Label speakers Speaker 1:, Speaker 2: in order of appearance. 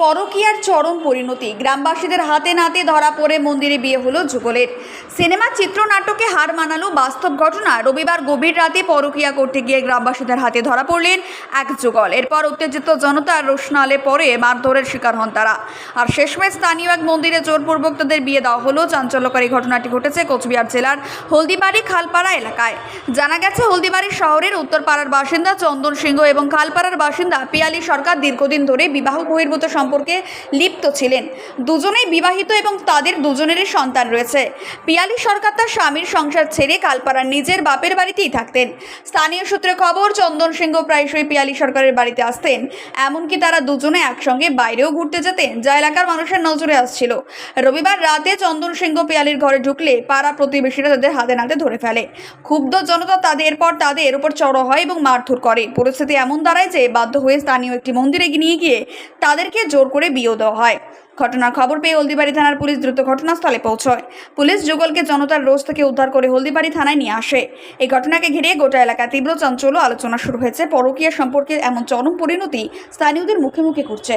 Speaker 1: পরকীয়ার চরম পরিণতি। গ্রামবাসীদের হাতে নাতে ধরা পড়ে মন্দিরে বিয়ে হলো যুগলের। সিনেমা চিত্রনাটকে হার মানালো বাস্তব ঘটনা। রবিবার গভীর রাতে পরকীয়া করতে গিয়ে গ্রামবাসীদের হাতে ধরা পড়লেন এক যুগল। এরপর উত্তেজিত জনতার রোশনালে পরে মারধরের শিকার হন তারা। আর শেষমেশ স্থানীয় এক মন্দিরে জোরপূর্বক তাদের বিয়ে দেওয়া হলো। চাঞ্চল্যকারী ঘটনাটি ঘটেছে কোচবিহার জেলার হলদিবাড়ি খালপাড়া এলাকায়। জানা গেছে, হলদিবাড়ি শহরের উত্তরপাড়ার বাসিন্দা চন্দন সিংহ এবং খালপাড়ার বাসিন্দা পিয়ালি সরকার দীর্ঘদিন ধরে বিবাহ বহির্ভূত সম্পর্কে লিপ্ত ছিলেন। দুজনেই বিবাহিত এবং তাদের দুজনেরই সন্তান রয়েছে। পিয়ালি সরকার তার স্বামীর সংসার ছেড়ে কালপাড়ার নিজের বাপের বাড়িতেই থাকতেন। স্থানীয় সূত্রে খবর, চন্দন সিংহ প্রায়শই পিয়ালি সরকারের বাড়িতে আসতেন। এমনকি তারা দুজনে একসঙ্গে বাইরেও ঘুরতে যেতেন, যা এলাকার মানুষের নজরে আসছিল। রবিবার রাতে চন্দন সিংহ পিয়ালির ঘরে ঢুকলে পাড়া প্রতিবেশীরা তাদের হাতে নাতে ধরে ফেলে। ক্ষুব্ধ জনতা তাদের পর তাদের উপর চড়ো হয় এবং মারধর করে। পরিস্থিতি এমন দাঁড়ায় যে বাধ্য হয়ে স্থানীয় একটি মন্দিরে নিয়ে গিয়ে তাদেরকে জোর করে বিয়েও দেওয়া হয়। ঘটনার খবর পেয়ে হলদিবাড়ি থানার পুলিশ দ্রুত ঘটনাস্থলে পৌঁছয়। পুলিশ যুগলকে জনতার রোষ থেকে উদ্ধার করে হলদিবাড়ি থানায় নিয়ে আসে। এই ঘটনাকে ঘিরে গোটা এলাকায় তীব্র চাঞ্চল্য আলোচনা শুরু হয়েছে। পরকীয়া সম্পর্কে এমন চরম পরিণতি স্থানীয়দের মুখে মুখে করছে